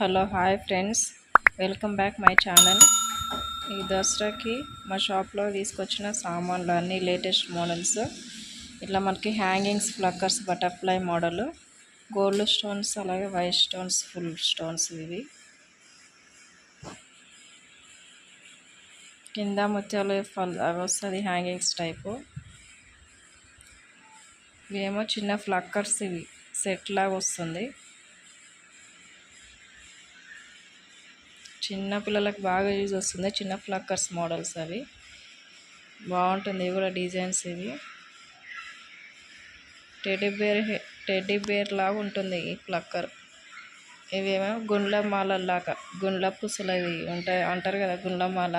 Hello hi friends. Welcome back my channel. ఈ దసరాకి మా షాప్లో తీసుకొచ్చిన సామాన్లు అన్నీ లేటెస్ట్ మోడల్స్. ఇట్లా మనకి hangings flickers butterfly model. Gold stones అలాగే వైట్ స్టోన్స్ ఫుల్ స్టోన్స్ ఇవి. కింద ముత్యాలు ఫల్ అవి వస్తుంది హ్యాంగింగ్స్ టైపు. ఇవేమో చిన్న ఫ్లక్కర్స్ ఇవి. సెట్ లాగా వస్తుంది. చిన్న పిల్లలకు బాగా యూజ్ వస్తుంది. చిన్న ఫ్లక్కర్స్ మోడల్స్ అవి. బాగుంటుంది. ఇవి కూడా డిజైన్స్ ఇవి. టెడ్డీ బేర్ టెడ్డీ బేర్ లాగా ఉంటుంది ఈ ఫ్లక్కర్ ఇవేమో గుండ్ల మాలలాగా గుండ్ల పుసలు అవి ఉంటాయి అంటారు కదా గుండ్ల మాల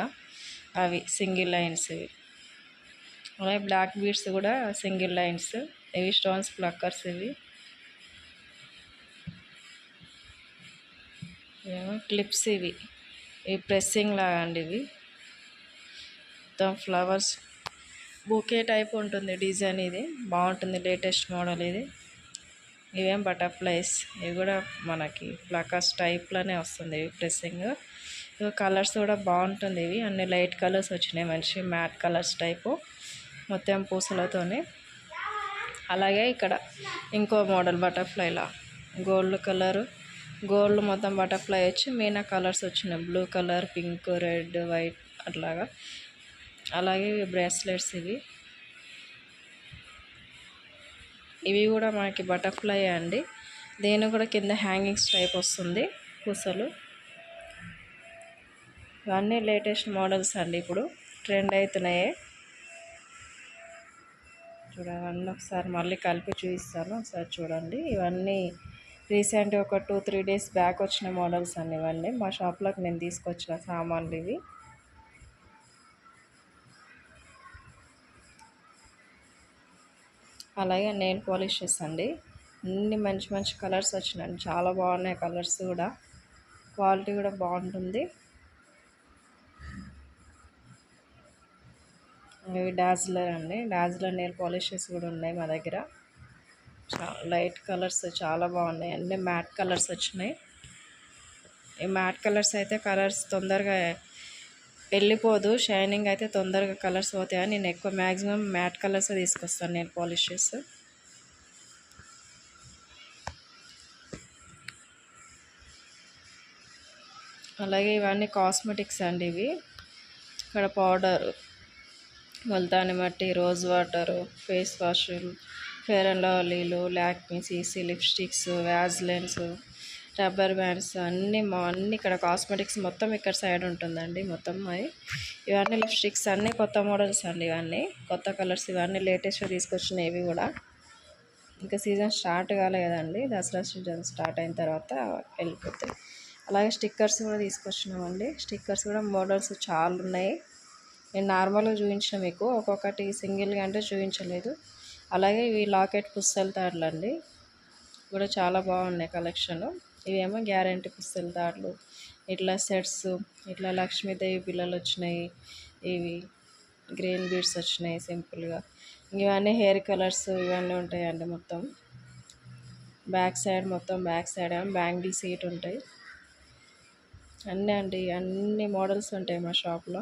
అవి సింగిల్ లైన్స్ ఇవి. అలాగే బ్లాక్ బీడ్స్ కూడా సింగిల్ లైన్స్. ఇవి స్టోన్స్ ఫ్లక్కర్స్ ఇవి. ఏమో క్లిప్స్ ఇవి. ఇవి ప్రెస్సింగ్ లాగా అండి ఇవి మొత్తం ఫ్లవర్స్ బూకే టైప్ ఉంటుంది డిజైన్ ఇది. బాగుంటుంది లేటెస్ట్ మోడల్ ఇది. ఇవేం బటర్ఫ్లైస్ ఇవి కూడా మనకి ఫ్లకర్స్ టైప్లోనే వస్తుంది ఇవి ప్రెస్సింగ్ ఇవి కలర్స్ కూడా బాగుంటుంది ఇవి. అన్ని లైట్ కలర్స్ వచ్చినాయి మంచి మ్యాట్ కలర్స్ టైపు మొత్తం పూసలతోనే. అలాగే ఇక్కడ ఇంకో మోడల్ బటర్ఫ్లైలా గోల్డ్ కలరు గోల్డ్ మొత్తం బటర్ఫ్లై వచ్చి మీనా కలర్స్ వచ్చినాయి. Blue colour pink red white అట్లాగా. అలాగే బ్రేస్లెట్స్ ఇవి. ఇవి కూడా మనకి బటర్ఫ్లై అండి. దేని కూడా కింద హ్యాంగింగ్స్ టైప్ వస్తుంది. పూసలు. ఇవన్నీ లేటెస్ట్ మోడల్స్ అండి ఇప్పుడు. ట్రెండ్ అవుతున్నాయి చూడండి ఒకసారి మళ్ళీ కలిపి చూపిస్తాను. ఒకసారి చూడండి. ఇవన్నీ రీసెంట్ ఒక టూ త్రీ డేస్ బ్యాక్ వచ్చిన మోడల్స్ అన్ని ఇవన్నీ మా షాప్లోకి నేను తీసుకొచ్చిన సామాన్లు ఇవి. అలాగే నెయిల్ పాలిషెస్ అండి. అన్ని మంచి మంచి కలర్స్ వచ్చినాయి చాలా బాగున్నాయి కలర్స్ కూడా. క్వాలిటీ కూడా బాగుంటుంది. ఇవి డాజ్లర్ అండి. డాజ్లర్ నెయిల్ పాలిషెస్ కూడా ఉన్నాయి మా దగ్గర. లైట్ కలర్స్ చాలా బాగున్నాయి. అన్నీ మ్యాట్ కలర్స్ వచ్చినాయి. ఈ మ్యాట్ కలర్స్ అయితే కలర్స్ తొందరగా వెళ్ళిపోదు. షైనింగ్ అయితే తొందరగా కలర్స్ పోతాయని నేను ఎక్కువ మ్యాక్సిమం మ్యాట్ కలర్స్ తీసుకొస్తాను నేను పాలిషెస్. అలాగే ఇవన్నీ కాస్మెటిక్స్ అండి ఇవి. ఇక్కడ పౌడర్ మొలతాని మట్టి rose water face wash fair and లవ్లీలు Lakme CC lipsticks Vaselines rubber bands అన్నీ మా అన్నీ ఇక్కడ కాస్మెటిక్స్ మొత్తం ఇక్కడ సైడ్ ఉంటుందండి మొత్తం అవి ఇవన్నీ లిప్స్టిక్స్ అన్నీ కొత్త మోడల్స్ అండి ఇవన్నీ. కొత్త కలర్స్ ఇవన్నీ లేటెస్ట్గా తీసుకొచ్చినాయి ఇవి కూడా. ఇంకా సీజన్ స్టార్ట్ కాలేదండి దసరా సీజన్ స్టార్ట్ అయిన తర్వాత వెళ్ళిపోతాయి. అలాగే స్టిక్కర్స్ కూడా తీసుకొచ్చినామండి. స్టిక్కర్స్ కూడా మోడల్స్ చాలా ఉన్నాయి. నేను నార్మల్గా చూపించిన మీకు. ఒక్కొక్కటి సింగిల్గా అంటే చూపించలేదు. అలాగే ఇవి లాకెట్ పుస్తల తాడులండి. కూడా చాలా బాగున్నాయి కలెక్షన్. ఇవేమో గ్యారంటీ పుస్తల తాడులు. ఇట్లా సెట్స్ ఇట్లా లక్ష్మీదేవి పిల్లలు వచ్చినాయి. ఇవి గ్రీన్ బీడ్స్ వచ్చినాయి సింపుల్గా. ఇవన్నీ హెయిర్ కలర్స్ ఇవన్నీ ఉంటాయండి మొత్తం. బ్యాక్ సైడ్ మొత్తం బ్యాక్ సైడ్ ఏమో బ్యాంగిల్ సీట్ ఉంటాయి. అన్నీ అండి అన్ని మోడల్స్ ఉంటాయి మా షాప్లో.